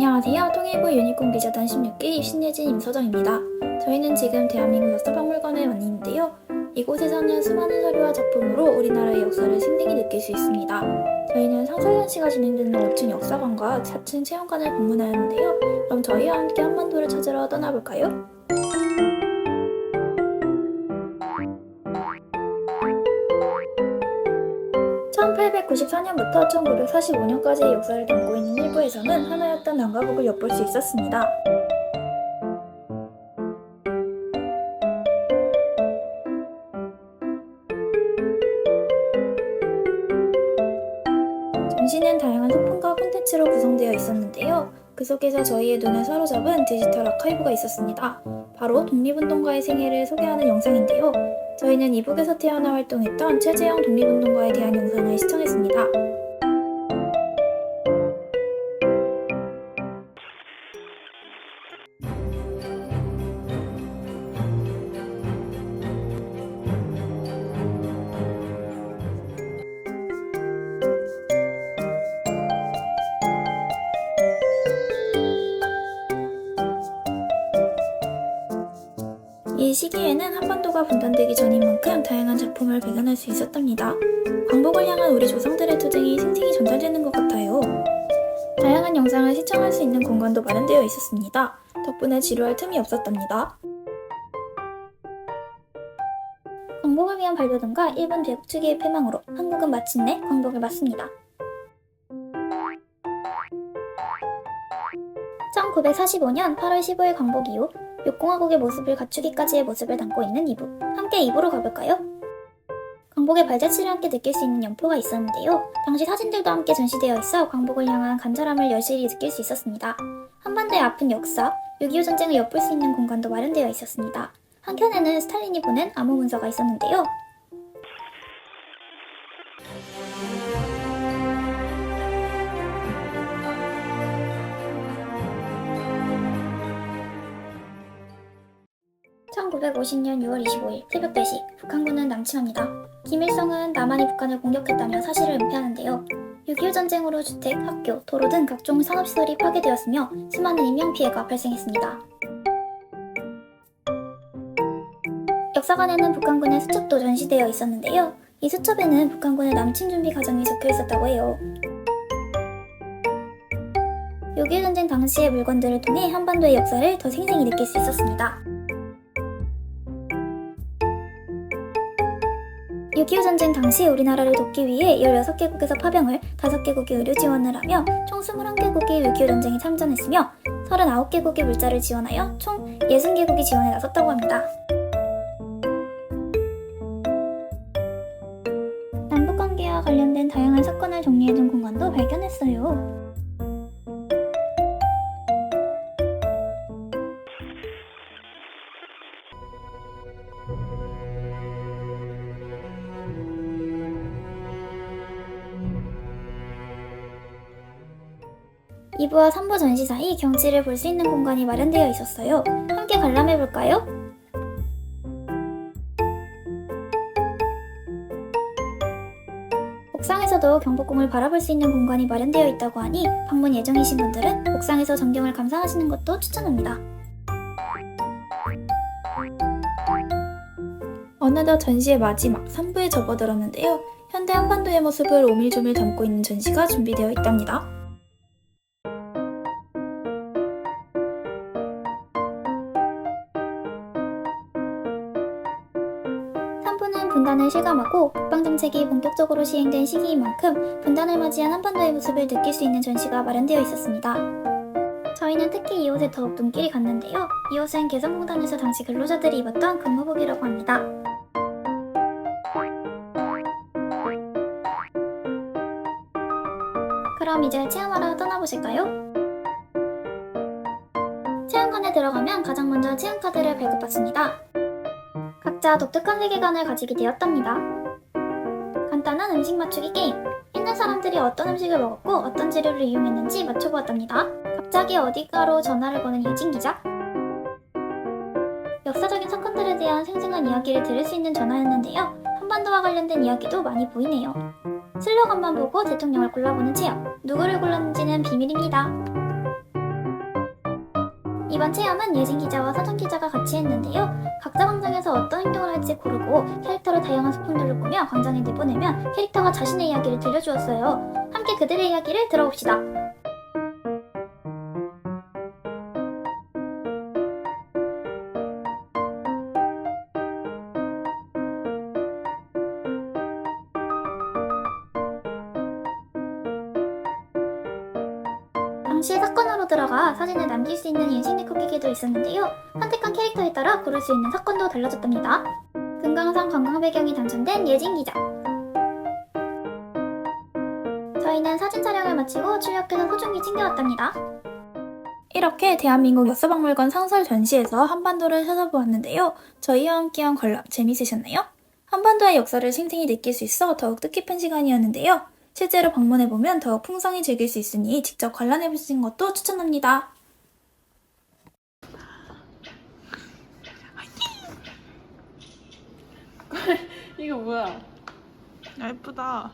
안녕하세요. 통일부 유니콘 기자단 16기 신예진 임서정입니다. 저희는 지금 대한민국 역사박물관에 왔 있는데요. 이곳에서는 수많은 서류와 작품으로 우리나라의 역사를 생생히 느낄 수 있습니다. 저희는 상설연시가 진행되는 5층 역사관과 4층 체험관을 방문하였는데요. 그럼 저희와 함께 한반도를 찾으러 떠나볼까요? (1894년부터) (1945년까지의) 역사를 담고 있는 일부에서는 하나였던 남과북을 엿볼 수 있었습니다. 전시는 다양한 소품과 콘텐츠로 구성되어 있었는데요. 그 속에서 저희의 눈을 사로잡은 디지털 아카이브가 있었습니다. 바로 독립운동가의 생애를 소개하는 영상인데요. 저희는 이북에서 태어나 활동했던 최재형 독립운동가에 대한 영상을 시청했습니다. 이 시기에는 한반도가 분단되기 전인 만큼 다양한 작품을 발견할 수 있었답니다. 광복을 향한 우리 조상들의 투쟁이 생생히 전달되는 것 같아요. 다양한 영상을 시청할 수 있는 공간도 마련되어 있었습니다. 덕분에 지루할 틈이 없었답니다. 광복을 위한 발버둥과 일본 측의 패망으로 한국은 마침내 광복을 맞습니다. 1945년 8월 15일 광복 이후 육공화국의 모습을 갖추기까지의 모습을 담고 있는 이북. 함께 이북으로 가볼까요? 광복의 발자취를 함께 느낄 수 있는 연표가 있었는데요. 당시 사진들도 함께 전시되어 있어 광복을 향한 간절함을 여실히 느낄 수 있었습니다. 한반도의 아픈 역사, 6.25 전쟁을 엿볼 수 있는 공간도 마련되어 있었습니다. 한켠에는 스탈린이 보낸 암호 문서가 있었는데요. (1950년 6월 25일) 새벽 4시 북한군은 남침합니다. 김일성은 남한이 북한을 공격했다며 사실을 은폐하는데요. 6.25 전쟁으로 주택, 학교, 도로 등 각종 산업시설이 파괴되었으며 수많은 인명피해가 발생했습니다. 역사관에는 북한군의 수첩도 전시되어 있었는데요. 이 수첩에는 북한군의 남침 준비 과정이 적혀 있었다고 해요. 6.25 전쟁 당시의 물건들을 통해 한반도의 역사를 더 생생히 느낄 수 있었습니다. 6.25 전쟁 당시 우리나라를 돕기 위해 16개국에서 파병을 5개국이 의료 지원을 하며 총 21개국이 6.25 전쟁에 참전했으며 39개국이 물자를 지원하여 총 60개국이 지원에 나섰다고 합니다. 남북관계와 관련된 다양한 사건을 정리해둔 공간도 발견했어요. 이부와 3부 전시 사이 경치를 볼 수 있는 공간이 마련되어 있었어요. 함께 관람해볼까요? 옥상에서도 경복궁을 바라볼 수 있는 공간이 마련되어 있다고 하니 방문 예정이신 분들은 옥상에서 전경을 감상하시는 것도 추천합니다. 어느덧 전시의 마지막 3부에 접어들었는데요. 현대 한반도의 모습을 오밀조밀 담고 있는 전시가 준비되어 있답니다. 분단을 실감하고 국방정책이 본격적으로 시행된 시기인 만큼 분단을 맞이한 한반도의 모습을 느낄 수 있는 전시가 마련되어 있었습니다. 저희는 특히 이 옷에 더욱 눈길이 갔는데요. 이 옷은 개성공단에서 당시 근로자들이 입었던 근무복이라고 합니다. 그럼 이제 체험하러 떠나보실까요? 체험관에 들어가면 가장 먼저 체험카드를 발급받습니다. 각자 독특한 세계관을 가지게 되었답니다. 간단한 음식 맞추기 게임. 옛날 사람들이 어떤 음식을 먹었고 어떤 재료를 이용했는지 맞춰보았답니다. 갑자기 어디가로 전화를 거는 예진 기자. 역사적인 사건들에 대한 생생한 이야기를 들을 수 있는 전화였는데요. 한반도와 관련된 이야기도 많이 보이네요. 슬로건만 보고 대통령을 골라보는 체험. 누구를 골랐는지는 비밀입니다. 이번 체험은 예진 기자와 서정 기자가 같이 했는데요. 각자 광장에서 어떤 행동을 할지 고르고 캐릭터를 다양한 소품들로 꾸며 광장에 내보내면 캐릭터가 자신의 이야기를 들려주었어요. 함께 그들의 이야기를 들어봅시다. 당시 사건으로 들어가 사진을 남길 수 있는 인식내 쿠키기도 있었는데요. 선택한 캐릭터에 따라 고를 수 있는 사건도 달라졌답니다. 금강산 관광 배경이 당첨된 예진 기자. 저희는 사진 촬영을 마치고 출력해서 소중히 챙겨왔답니다. 이렇게 대한민국 역사박물관 상설 전시에서 한반도를 찾아보았는데요. 저희와 함께한 관람 재밌으셨나요? 한반도의 역사를 생생히 느낄 수 있어 더욱 뜻깊은 시간이었는데요. 실제로 방문해보면 더욱 풍성히 즐길 수 있으니 직접 관람해보시는 것도 추천합니다. 이거 뭐야? 야, 예쁘다.